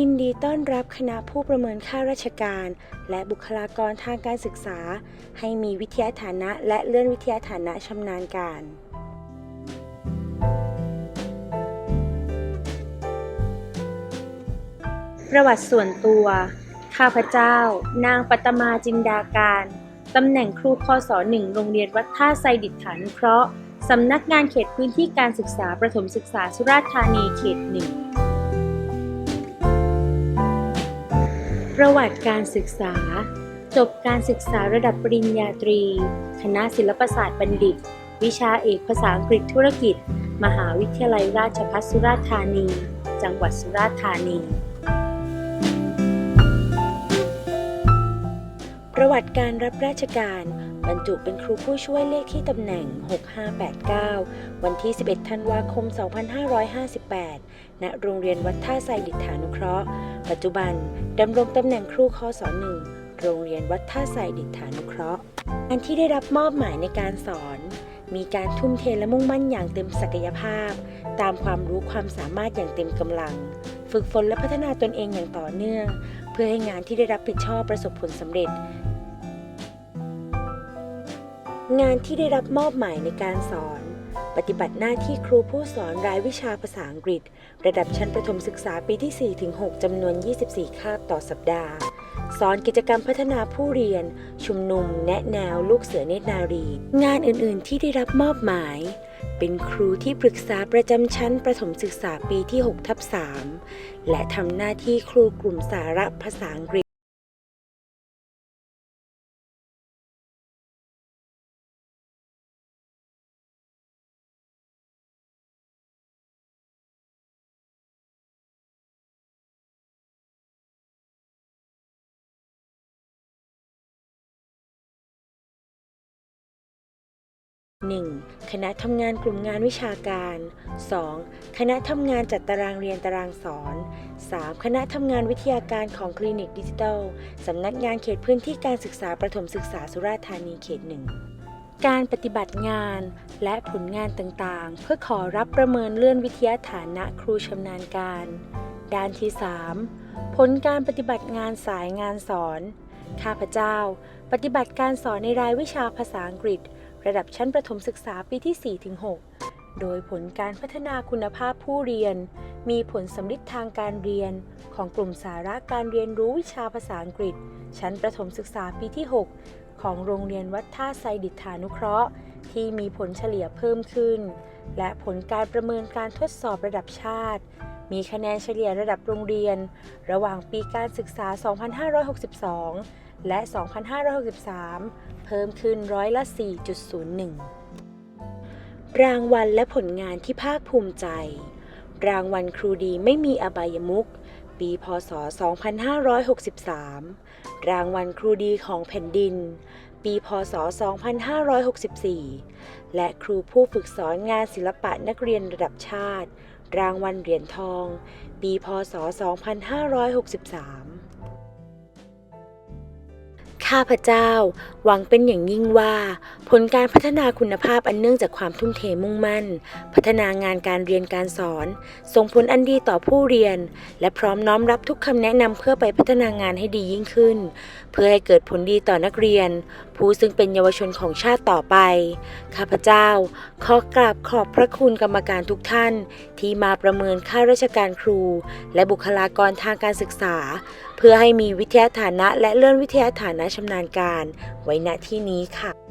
ยินดีต้อนรับคณะผู้ประเมินข้าราชการ และบุคลากรทางการศึกษา ให้มีวิทยาฐานะ และเลื่อนวิทยาฐานะชำนาญการประวัติส่วนตัว ข้าพเจ้า นางปัตมาจินดาการ ตำแหน่งครูคศหนึ่งโรงเรียนวัดท่าไซดิษฐานุเคราะห์ สำนักงานเขตพื้นที่การศึกษาประถมศึกษาสุราษฎร์ธานีเขตหนึ่ง ประวัติการศึกษา จบการศึกษาระดับปริญญาตรี คณะศิลปศาสตร์บัณฑิต วิชาเอกภาษาอังกฤษธุรกิจ มหาวิทยาลัยราชภัฏสุราษฎร์ธานี จังหวัดสุราษฎร์ธานี ประวัติการรับราชการ บรรจุเป็นครูผู้ช่วยเลขที่ตำแหน่ง 6589 วันที่ 11 ธันวาคม 2558 ณ โรงเรียนวัดท่าไซดิฐานุเคราะห์ ปัจจุบันดำรงตำแหน่งครูคศหนึ่งโรงเรียนวัดท่าไซดิฐานุเคราะห์งานที่ได้รับมอบหมายในการสอน มีการทุ่มเทและมุ่งมั่นอย่างเต็มศักยภาพ ตามความรู้ความสามารถอย่างเต็มกำลัง ฝึกฝนและพัฒนาตนเองอย่างต่อเนื่อง เพื่อให้งานที่ได้รับผิดชอบประสบผลสำเร็จ งานที่ได้รับมอบหมายในการสอน ปฏิบัติหน้าที่ครูผู้สอนรายวิชาภาษาอังกฤษ ระดับชั้นประถมศึกษาปีที่ 4-6จำนวน 24 คาบต่อสัปดาห์ สอนกิจกรรมพัฒนาผู้เรียน ชุมนุม แนะแนว ลูกเสือเนตรนารี งานอื่นๆ ที่ได้รับมอบหมาย เป็นครูที่ปรึกษาประจำชั้นประถมศึกษาปีที่6ทับ3และทำหน้าที่ครูกลุ่มสาระภาษาอังกฤษ 1. คณะทำงานกลุ่มงานวิชาการ 2. คณะทำงานจัดตารางเรียนตารางสอน 3. คณะทำงานวิทยาการของคลินิกดิจิทัล สำนักงานเขตพื้นที่การศึกษาประถมศึกษาสุราษฎร์ธานีเขตหนึ่งการปฏิบัติงานและผลงานต่างๆ เพื่อขอรับประเมินเลื่อนวิทยาฐานะครูชำนาญการ ด้านที่ 3 ผลการปฏิบัติงานสายงานสอน ข้าพเจ้า ปฏิบัติการสอนในรายวิชาภาษาอังกฤษ ระดับชั้นประถมศึกษาปีที่ 4-6 โดยผลการพัฒนาคุณภาพผู้เรียน มีผลสำลิดทางการเรียน ของกลุ่มสาระการเรียนรู้วิชาภาษาอังกฤษ ชั้นประถมศึกษาปีที่ 6 ของโรงเรียนวัดท่าไซดิษฐานุเคราะห์ ที่มีผลเฉลี่ยเพิ่มขึ้น และผลการประเมินการทดสอบระดับชาติมีคะแนนเฉลี่ยระดับโรงเรียน ระหว่างปีการศึกษา 2562 และ 2563 เพิ่มขึ้นร้อยละ 4.01 รางวัลและผลงานที่ภาคภูมิใจ รางวัลครูดีไม่มีอบายมุขปีพศ 2563 รางวัลครูดีของแผ่นดิน ปีพศ 2564 และครูผู้ฝึกสอนงานศิลปะนักเรียนระดับชาติ รางวัลเหรียญทอง ปีพศ 2563 ข้าพเจ้า หวังเป็นอย่างยิ่งว่า ผลการพัฒนาคุณภาพอันเนื่องจากความทุ่มเทมุ่งมั่น พัฒนางานการเรียนการสอน ส่งผลอันดีต่อผู้เรียน และพร้อมน้อมรับทุกคำแนะนำเพื่อไปพัฒนางานให้ดียิ่งขึ้น เพื่อให้เกิดผลดีต่อนักเรียน ผู้ซึ่งเป็นเยาวชนของชาติต่อไปข้าพเจ้า ขอกราบขอบพระคุณกรรมการทุกท่าน ที่มาประเมินข้าราชการครู และบุคลากรทางการศึกษา เพื่อให้มีวิทยาฐานะและเลื่อนวิทยาฐานะชำนาญการไว้ณที่นี้ค่ะ